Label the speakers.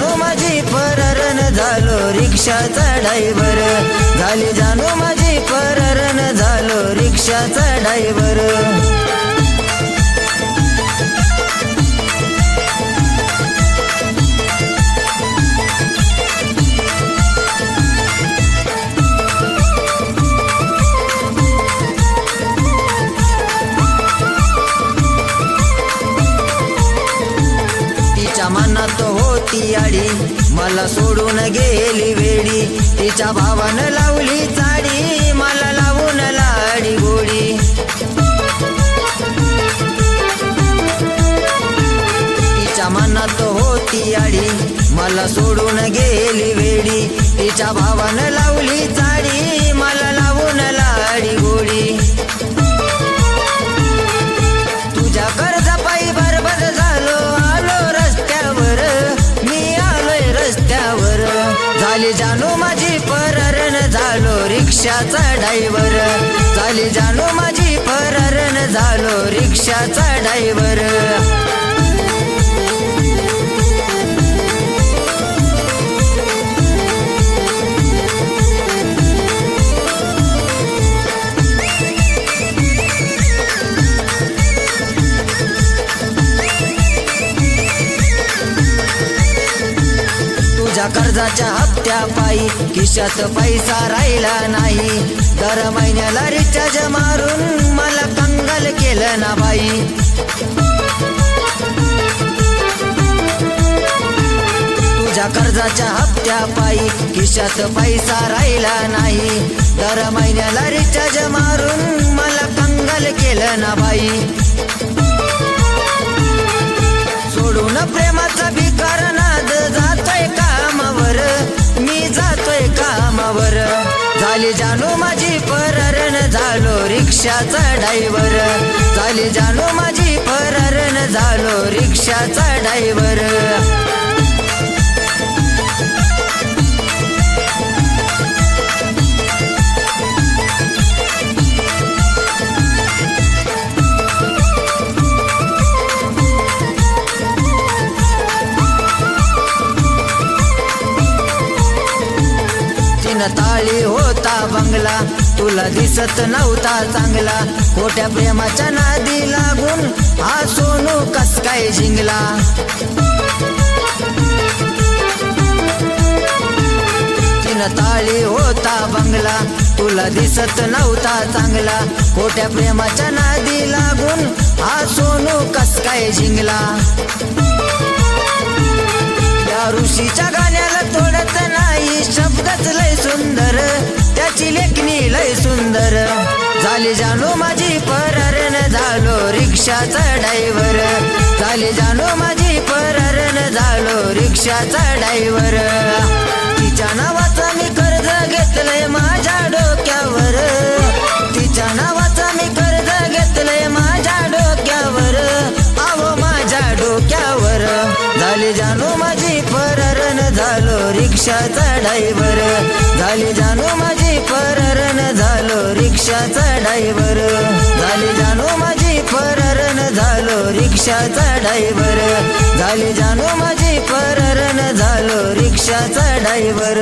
Speaker 1: जाणू माझी पररण झालो रिक्षाचा डायव्हर झाली जाणू माझी पररण झालो रिक्षाचा डायव्हर मनात होती आडी मला सोडून गेली वेडी. तिच्या भावानं लावली चाडी. मला लावून लाडी गोडी. तिच्या मनात होती आडी. मला सोडून गेली वेडी. तिच्या भावानं लावली चाडी. डायव्हर चाली जाणो माझी पररण झालो रिक्षाचा डायव्हर माझ्या कर्जाच्या हप्त्या पायी. खिशात पैसा राहिला नाही. दर महिन्याला रिचार्ज मारून मला कंगाल केलं ना बाई. तुझ्या कर्जाच्या हप्त्या पायी. खिशात पैसा राहिला नाही. दर महिन्याला रिचार्ज मारून मला कंगाल केलं ना बाई. कामावर झाली जानू माझी पररण झालो रिक्षाचा डायव्हर झाली जानू माझी पररण झालो रिक्षाचा डायव्हर ताळी होता बंगला. तुला दिसत नव्हता चांगला. खोट्या प्रेमाच्या नादी लागून हा सोनू कस काय जिंगला तीन ताळी होता बंगला. तुला दिसत नव्हता चांगला. खोट्या प्रेमाच्या नादी लागून हा सोनू कस काय जिंगला या ऋषीच्या लय झाली जानू माझी पररण झालो रिक्षाचा ड्रायव्हर. झाली जानू माझी पररण झालो रिक्षाचा ड्रायव्हर. तिच्या नावाचा मी कर्ज घेतलंय माझ्या डोक्यावर. तिच्या नावाचा मी कर्ज घेतलंय माझ्या डोक्यावर. आहो माझ्या डोक्यावर. झाली जाणू माझी पररण झालो रिक्षाचा ड्रायव्हर. झाली जानू रिक्षाचा डायव्हर झाली जानू माझी पररण झालो रिक्षाचा डायव्हर झाली जाणू माझी पररण झालो रिक्षाचा डायव्हर